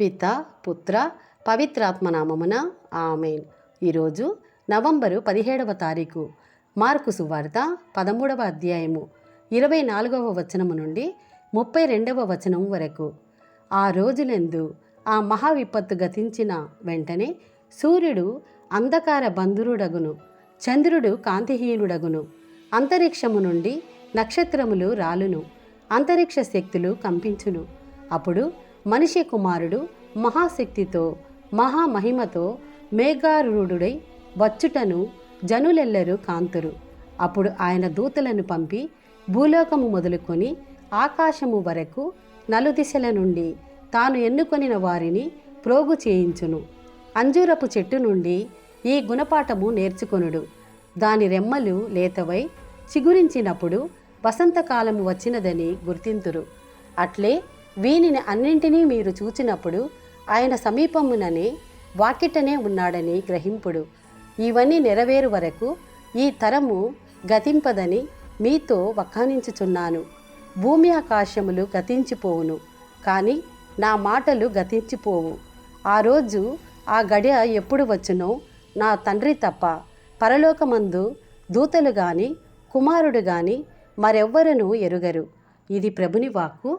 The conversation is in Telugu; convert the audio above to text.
పిత పుత్ర పవిత్రాత్మనామమున ఆమెన్. ఈరోజు నవంబరు పదిహేడవ తారీఖు మార్కు సువార్త పదమూడవ అధ్యాయము ఇరవై నాలుగవ వచనము నుండి ముప్పై రెండవ వచనం వరకు. ఆ రోజులందు ఆ మహా విపత్తు గతించిన వెంటనే సూర్యుడు అంధకార బంధురుడగును చంద్రుడు కాంతిహీనుడగును అంతరిక్షము నుండి నక్షత్రములు రాలును అంతరిక్ష శక్తులు కంపించును. అప్పుడు మనిషి కుమారుడు మహాశక్తితో మహామహిమతో మేఘారూఢుడై వచ్చుటను జనులెల్లరూ కాంతురు. అప్పుడు ఆయన దూతలను పంపి భూలోకము మొదలుకొని ఆకాశము వరకు నలుదిశల నుండి తాను ఎన్నుకొనిన వారిని ప్రోగు చేయించును. అంజూరపు చెట్టు నుండి ఈ గుణపాఠము నేర్చుకొనుడు. దాని రెమ్మలు లేతవై చిగురించినప్పుడు వసంతకాలము వచ్చినదని గుర్తింతురు. అట్లే వీనిని అన్నింటినీ మీరు చూచినప్పుడు ఆయన సమీపముననే వాకిటనే ఉన్నాడని గ్రహింపుడు. ఇవన్నీ నెరవేరు వరకు ఈ తరము గతింపదని మీతో వక్కానించుచున్నాను. భూమి ఆకాశములు గతించిపోవును కానీ నా మాటలు గతించిపోవు. ఆ రోజు ఆ గడియ ఎప్పుడు వచ్చునో నా తండ్రి తప్ప పరలోకమందు దూతలు గాని కుమారుడు గాని మరెవ్వరను ఎరుగరు. ఇది ప్రభుని వాక్కు.